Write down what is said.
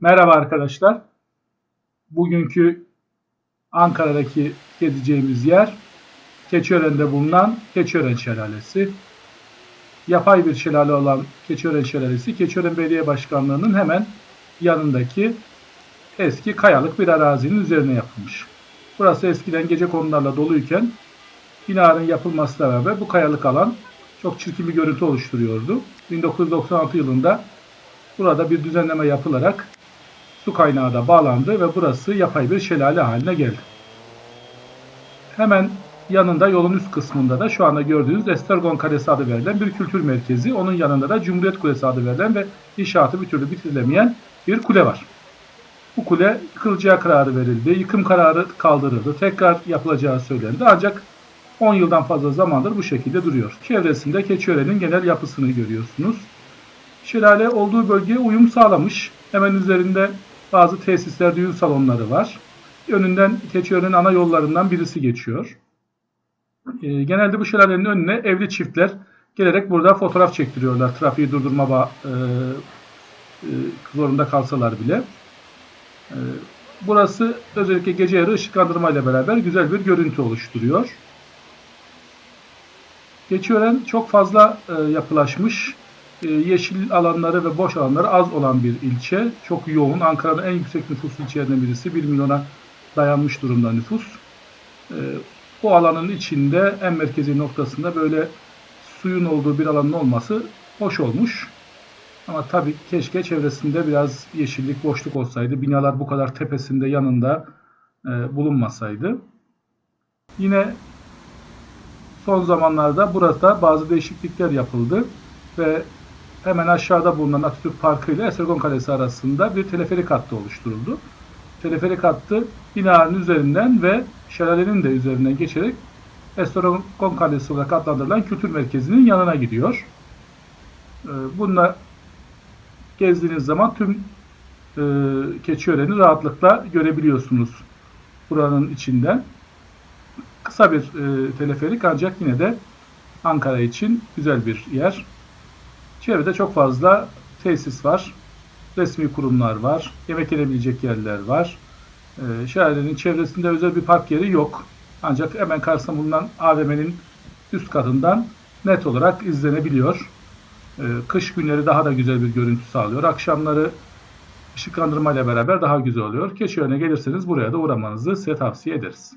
Merhaba arkadaşlar. Bugünkü Ankara'daki gezeceğimiz yer Keçiören'de bulunan Keçiören Şelalesi. Yapay bir şelale olan Keçiören Şelalesi, Keçiören Belediye Başkanlığı'nın hemen yanındaki eski kayalık bir arazinin üzerine yapılmış. Burası eskiden gece konularla doluyken binanın yapılmasıyla beraber bu kayalık alan çok çirkin bir görüntü oluşturuyordu. 1996 yılında burada bir düzenleme yapılarak su kaynağı da bağlandı ve burası yapay bir şelale haline geldi. Hemen yanında yolun üst kısmında da şu anda gördüğünüz Estergon Kalesi adı verilen bir kültür merkezi. Onun yanında da Cumhuriyet Kulesi adı verilen ve inşaatı bir türlü bitirilemeyen bir kule var. Bu kule yıkılacağı kararı verildi. Yıkım kararı kaldırıldı. Tekrar yapılacağı söylendi. Ancak 10 yıldan fazla zamandır bu şekilde duruyor. Çevresinde Keçiören'in genel yapısını görüyorsunuz. Şelale olduğu bölgeye uyum sağlamış. Hemen üzerinde bazı tesisler, düğün salonları var. Önünden Keçiören'in ana yollarından birisi geçiyor. E, genelde bu şelalenin önüne evli çiftler gelerek burada fotoğraf çektiriyorlar. Trafiği durdurma e, e, zorunda kalsalar bile. E, burası özellikle gece yarı ışıklandırma ile beraber güzel bir görüntü oluşturuyor. Keçiören çok fazla e, yapılaşmış. E, yeşil alanları ve boş alanları az olan bir ilçe. Çok yoğun. Ankara'nın en yüksek nüfuslu ilçelerinden birisi. 1 milyona dayanmış durumda nüfus. E, bu alanın içinde en merkezi noktasında böyle suyun olduğu bir alanın olması hoş olmuş. Ama tabii keşke çevresinde biraz yeşillik, boşluk olsaydı. Binalar bu kadar tepesinde, yanında e, bulunmasaydı. Yine son zamanlarda burada bazı değişiklikler yapıldı ve hemen aşağıda bulunan Atatürk Parkı ile Esergon Kalesi arasında bir teleferik hattı oluşturuldu. Teleferik hattı binanın üzerinden ve şelalenin de üzerinden geçerek Esergon Kalesi olarak adlandırılan kültür merkezinin yanına gidiyor. Ee, Bununla gezdiğiniz zaman tüm e, Keçiören'i rahatlıkla görebiliyorsunuz buranın içinden. Kısa bir e, teleferik ancak yine de Ankara için güzel bir yer. Çevrede çok fazla tesis var. Resmi kurumlar var. Yemek yenebilecek yerler var. E, şelalenin çevresinde özel bir park yeri yok. Ancak hemen karşısında bulunan AVM'nin üst katından net olarak izlenebiliyor. E, kış günleri daha da güzel bir görüntü sağlıyor. Akşamları ışıklandırma ile beraber daha güzel oluyor. Keçiören'e gelirseniz buraya da uğramanızı size tavsiye ederiz.